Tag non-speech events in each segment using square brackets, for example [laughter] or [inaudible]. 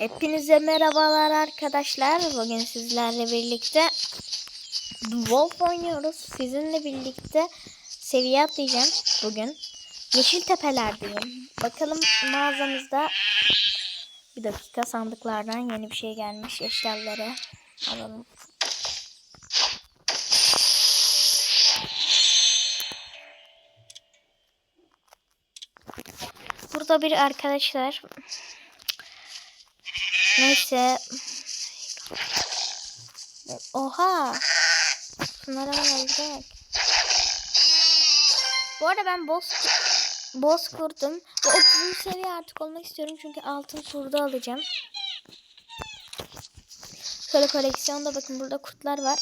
Hepinize merhabalar arkadaşlar. Bugün sizlerle birlikte Wolf oynuyoruz. Sizinle birlikte seviye atlayacağım bugün. Yeşil tepelerdeyim. Bakalım mağazamızda bir dakika sandıklardan yeni bir şey gelmiş. Eşyaları alalım. Burada bir arkadaşlar Neyse. Oha. Bunları hemen öldürek. Bu arada ben boss boss kurdum. Ve 30. seviye artık olmak istiyorum. Çünkü altın kurdu alacağım. Şöyle koleksiyonda bakın burada kurtlar var.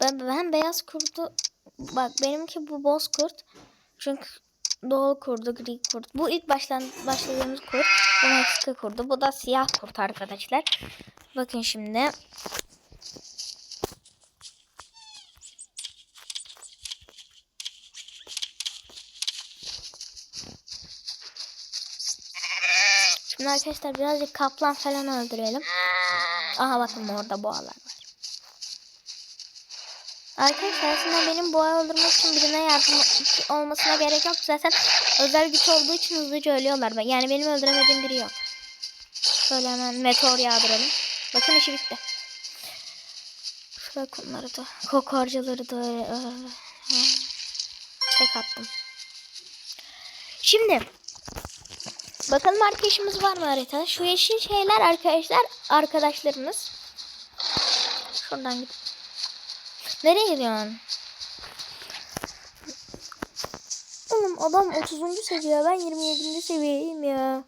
Ben, ben beyaz kurdu bak benimki bu boss kurt. Çünkü doğal kurdu, gri kurt. Bu ilk başlan başladığımız kurt. Bu Meksika kurdu. Bu da siyah kurt arkadaşlar. Bakın şimdi. Şimdi arkadaşlar birazcık kaplan falan öldürelim. Aha bakın orada boğalar var. Arkadaşlar aslında benim boğa öldürmek için birine yardım olmasına gerek yok. Zaten özel güç olduğu için hızlıca ölüyorlar. Yani benim öldüremediğim biri yok. Şöyle hemen meteor yağdıralım. Bakın işi bitti. Şuraya kumları da, kokorcaları da. Tek attım. Şimdi bakalım arkadaşımız var mı haritada? Şu yeşil şeyler arkadaşlar arkadaşlarımız. Şuradan git. Nereye gidiyorsun? Oğlum adam 30. seviye ben 27. seviyeyim ya.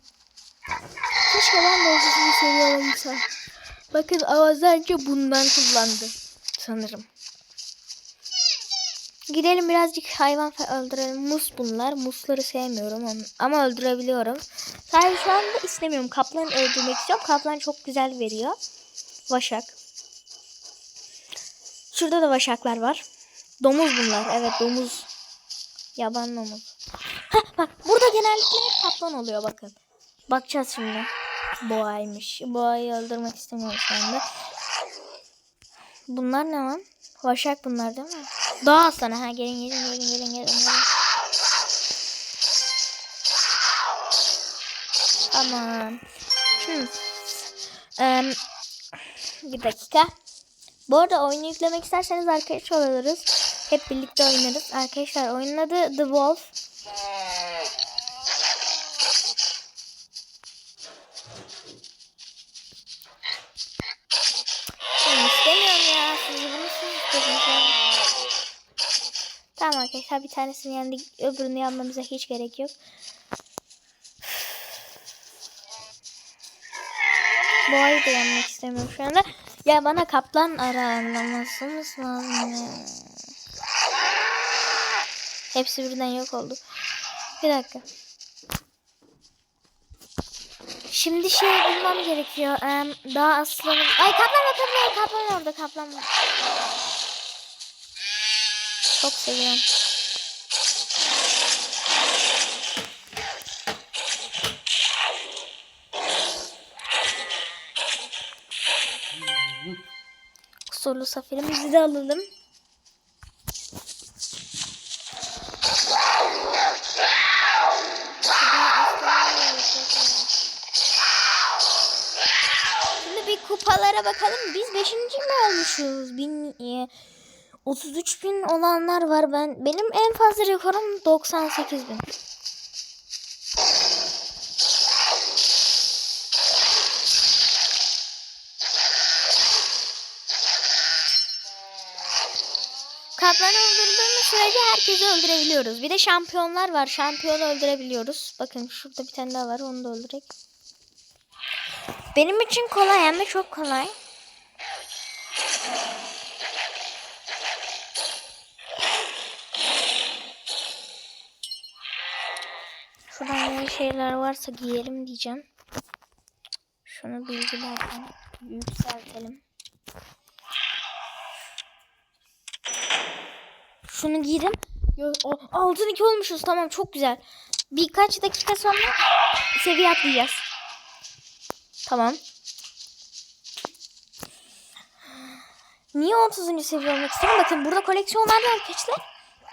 Keşke ben de 30. seviye olabilsem. Bakın avazlarca bundan kullandı. Sanırım. Gidelim birazcık hayvan öldürelim. Mus bunlar. Musları sevmiyorum ama öldürebiliyorum. Sadece şu anda istemiyorum. Kaplan öldürmek istiyorum. Kaplan çok güzel veriyor. Vaşak. Şurada da vaşaklar var. Domuz bunlar. Evet domuz. Yaban domuz. Heh, bak burada genellikle kaplan oluyor bakın. Bakacağız şimdi. Boğaymış. Boğayı öldürmek istemiyorum şu anda. Bunlar ne lan? Vaşak bunlar değil mi? Dağ aslanı. Ha gelin gelin gelin gelin gelin. gelin. Tamam. Şimdi. Em, bir dakika. Bu arada oyunu yüklemek isterseniz arkadaş oluruz. Hep birlikte oynarız. Arkadaşlar oyunun adı The Wolf. Ben ya. Tamam arkadaşlar bir tanesini yendik. Öbürünü yanmamıza hiç gerek yok. Boğayı da yenmek istemiyorum şu anda. Ya bana kaplan aramasınız lazım ya. Hepsi birden yok oldu. Bir dakika. Şimdi şey bulmam gerekiyor. Ee, daha aslanım. Ay kaplan var kaplan kaplan orada kaplan var. Çok seviyorum. Kusurlu safirimizi de alalım. Şimdi bir kupalara bakalım. Biz 5. mi olmuşuz? Bin, e, 33 bin olanlar var. Ben Benim en fazla rekorum 98 bin. Kaplanı öldürdüğümüz sürece herkesi öldürebiliyoruz. Bir de şampiyonlar var. Şampiyonu öldürebiliyoruz. Bakın şurada bir tane daha var. Onu da öldürek. Benim için kolay hem de çok kolay. Şuradan yeni şeyler varsa giyelim diyeceğim. Şunu bilgilerden yükseltelim. Şunu giydim. Altın iki olmuşuz tamam çok güzel. Birkaç dakika sonra seviye atlayacağız. Tamam. Niye 30. seviye olmak istedim? Bakın burada koleksiyonlar var arkadaşlar.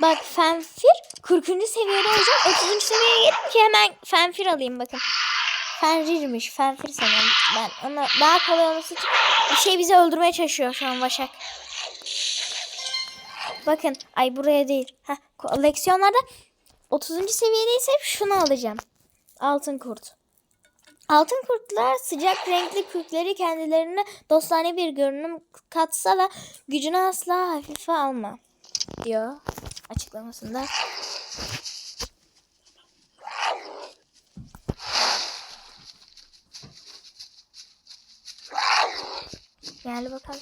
Bak Fenfir 40. seviyede olacak. 30. seviyeye gelin ki hemen Fenfir alayım bakın. Fenrir'miş. Fenfir sanırım. Ben ona daha kolay olması için bir şey bizi öldürmeye çalışıyor şu an Başak. Bakın. Ay buraya değil. Heh, koleksiyonlarda 30. seviyedeyse şunu alacağım. Altın kurt. Altın kurtlar sıcak renkli kürkleri kendilerine dostane bir görünüm katsa da gücünü asla hafife alma diyor açıklamasında. Gel bakalım.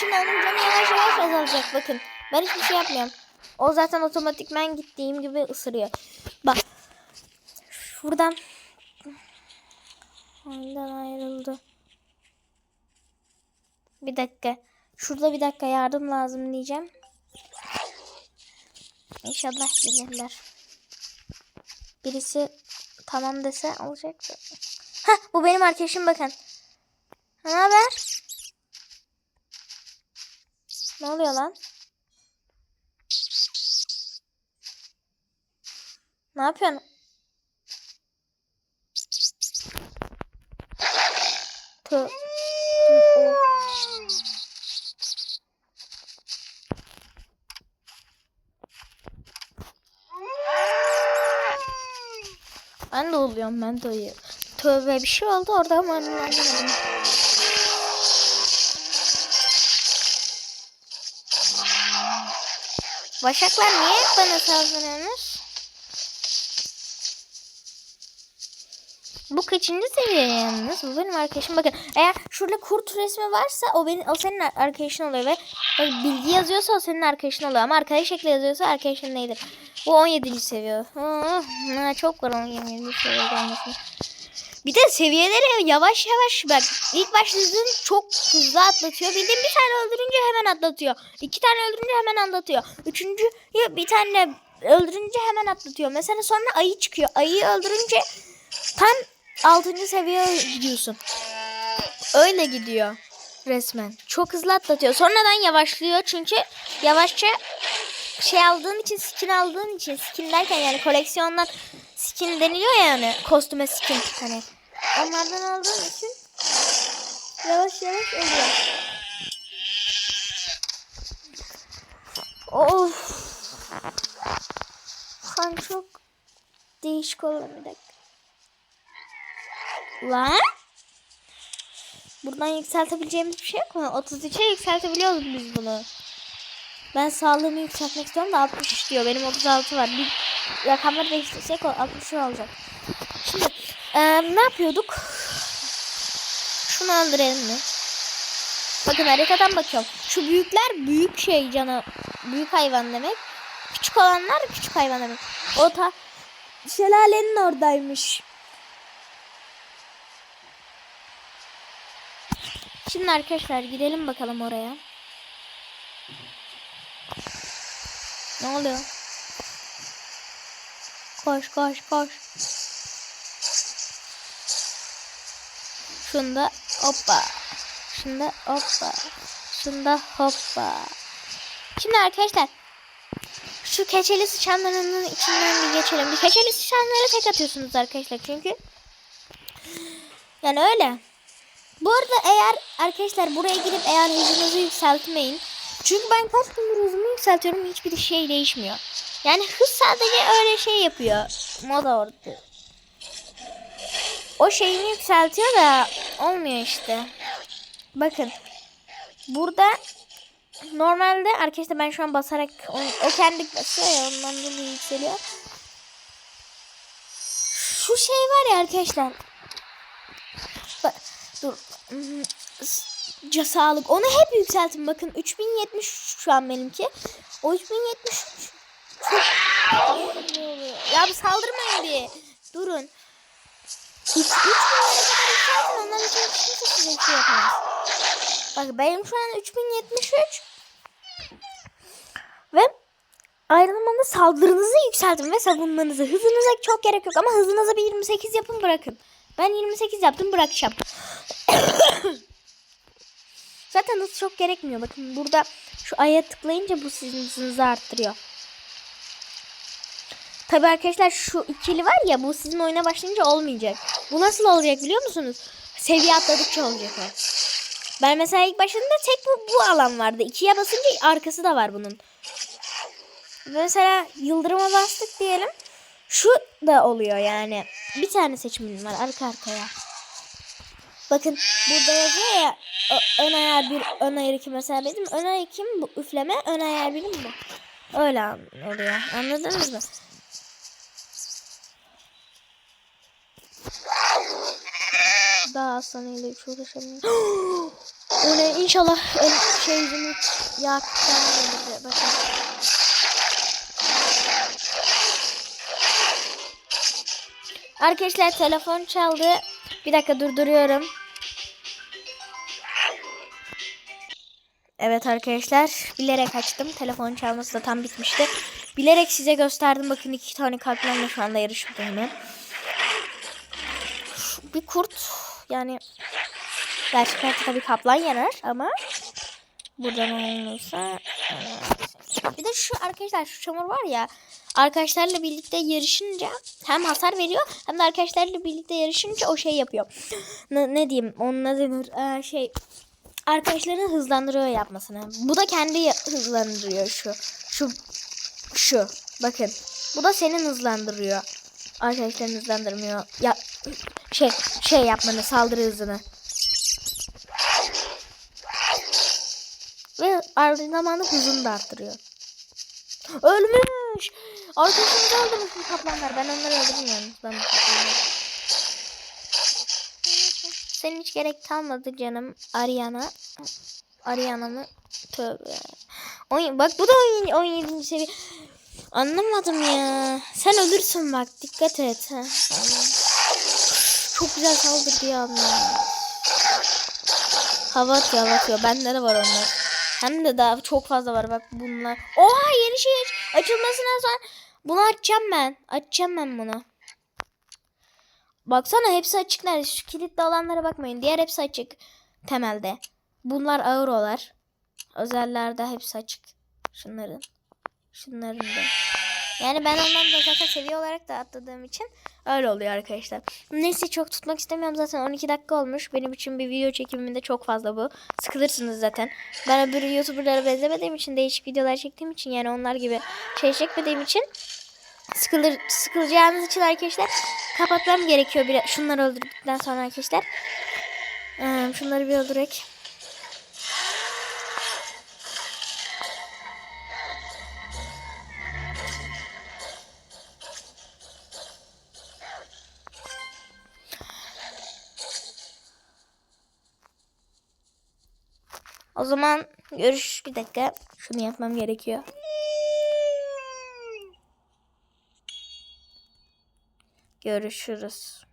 Şimdi onun yavaş yavaş azalacak bakın. Ben hiçbir şey yapmıyorum. O zaten otomatikmen gittiğim gibi ısırıyor. Bak. Şuradan. Ondan ayrıldı. Bir dakika. Şurada bir dakika yardım lazım diyeceğim. İnşallah gelirler. Birisi tamam dese olacaktı. Heh bu benim arkadaşım bakın. Ne haber? Ne oluyor lan? Ne yapıyorsun? Tö. Ben de oluyorum ben de uyuyorum. Tövbe bir şey oldu orada ama anlamadım. Başaklar niye bana saldırıyorsunuz? Bu kaçıncı seviye yalnız? Bu benim arkadaşım. Bakın eğer şurada kurt resmi varsa o benim o senin arkadaşın oluyor ve bilgi yazıyorsa o senin arkadaşın oluyor ama arkadaş şekli yazıyorsa arkadaşın neydir? Bu 17. seviye. Hmm, çok var 17. seviye gelmesine. Bir de seviyeleri yavaş yavaş bak ilk başladığın çok hızlı atlatıyor. Bildiğin bir tane öldürünce hemen atlatıyor. İki tane öldürünce hemen atlatıyor. Üçüncü bir tane öldürünce hemen atlatıyor. Mesela sonra ayı çıkıyor. Ayıyı öldürünce tam 6. seviyeye gidiyorsun. Öyle gidiyor resmen. Çok hızlı atlatıyor. Sonradan yavaşlıyor çünkü yavaşça şey aldığın için skin aldığın için skin derken yani koleksiyondan skin deniliyor ya yani kostüme skin hani onlardan aldığın için yavaş yavaş oluyor. Of. Kan çok değişik oluyor bir dakika. Lan? Buradan yükseltebileceğimiz bir şey yok mu? 33'e yükseltebiliyoruz biz bunu. Ben sağlığımı yükseltmek istiyorum da 63 diyor. Benim 36 var. Bir rakamları değiştirsek o 60 olacak. Şimdi e, ne yapıyorduk? Şunu öldürelim mi? Bakın haritadan bakıyorum. Şu büyükler büyük şey canı. Büyük hayvan demek. Küçük olanlar küçük hayvan demek. O ta şelalenin oradaymış. Şimdi arkadaşlar gidelim bakalım oraya. Ne oluyor? Koş koş koş. Şunda hoppa. Şunda hoppa. Şunda hoppa. Şimdi arkadaşlar şu keçeli sıçanlarının içinden bir geçelim. Bir keçeli sıçanlara tek atıyorsunuz arkadaşlar çünkü. Yani öyle. Bu arada eğer arkadaşlar buraya girip eğer hızınızı yükseltmeyin. Çünkü ben kaç gündür hızımı yükseltiyorum hiçbir şey değişmiyor. Yani hız sadece öyle şey yapıyor. Moda orada. O şeyini yükseltiyor da olmuyor işte. Bakın. Burada normalde arkadaşlar ben şu an basarak o, o kendi basıyor ya ondan dolayı yükseliyor. Şu şey var ya arkadaşlar. Bak, dur. Hmm, Ca sağlık. Onu hep yükseltin. Bakın 3073 şu an benimki. O 3073 çok Ya bir saldırmayın bir. Durun. 3 3000'lere kadar yükseltin. Ondan için kimse şey yapamaz. Bak benim şu an 3073. Ve aynı zamanda saldırınızı yükseltin ve savunmanızı. Hızınıza çok gerek yok ama hızınıza bir 28 yapın bırakın. Ben 28 yaptım bırakacağım. [coughs] Zaten hız çok gerekmiyor. Bakın burada şu aya tıklayınca bu sizin hızınızı arttırıyor. Tabi arkadaşlar şu ikili var ya bu sizin oyuna başlayınca olmayacak. Bu nasıl olacak biliyor musunuz? Seviye atladıkça olacak o. Ben mesela ilk başladığımda tek bu, bu alan vardı. İkiye basınca arkası da var bunun. Mesela yıldırıma bastık diyelim. Şu da oluyor yani. Bir tane seçimim var arka arkaya. Bakın burada yazıyor ya ön ayar bir ön ayar iki mesela benim ön ayar ikim bu üfleme ön ayar birim bu. Öyle oluyor. Anladınız mı? Daha aslanıyla [gasps] hiç o ne? İnşallah ön şey yüzümü yakacağım. Bakın. Arkadaşlar telefon çaldı. Bir dakika durduruyorum. Evet arkadaşlar bilerek açtım. Telefon çalması da tam bitmişti. Bilerek size gösterdim. Bakın iki tane kalplerle şu anda yarışıyorum. Bir kurt yani gerçek hayatta tabii kaplan yener ama buradan olursa bir de şu arkadaşlar şu çamur var ya arkadaşlarla birlikte yarışınca hem hasar veriyor hem de arkadaşlarla birlikte yarışınca o şey yapıyor. Ne, ne diyeyim onun denir Ee, şey arkadaşlarını hızlandırıyor yapmasını. Bu da kendi hızlandırıyor şu. Şu şu. Bakın. Bu da senin hızlandırıyor. Arkadaşlarını hızlandırmıyor. Ya şey şey yapmanı saldırı hızını. Ve aynı zamanda hızını da arttırıyor. Ölmüş. Arkadaşımızı öldürmüş bu kaplanlar. Ben onları öldürdüm yalnız. Ben. Senin hiç gerek kalmadı canım Ariana. Ariana mı? Tövbe. Oyun, bak bu da oyun, 17. seviye. Anlamadım ya. Sen ölürsün bak. Dikkat et. Çok güzel saldırdı ya Allah. Hava atıyor, hava atıyor. Bende de var onlar. Hem de daha çok fazla var bak bunlar. Oha yeni şey aç- açılmasına sonra bunu açacağım ben. Açacağım ben bunu. Baksana hepsi açık nerede? Şu kilitli olanlara bakmayın. Diğer hepsi açık temelde. Bunlar ağır Özellerde hepsi açık. Şunların. Şunların da. Yani ben ondan da zaten seviye olarak da atladığım için öyle oluyor arkadaşlar. Neyse çok tutmak istemiyorum zaten 12 dakika olmuş. Benim için bir video çekiminde çok fazla bu. Sıkılırsınız zaten. Ben öbür YouTuber'lara benzemediğim için değişik videolar çektiğim için yani onlar gibi şey çekmediğim için sıkılır sıkılacağınız için arkadaşlar kapatmam gerekiyor biraz. Şunları öldürdükten sonra arkadaşlar. Ee, şunları bir öldürek. O zaman görüş bir dakika. Şunu yapmam gerekiyor. Görüşürüz.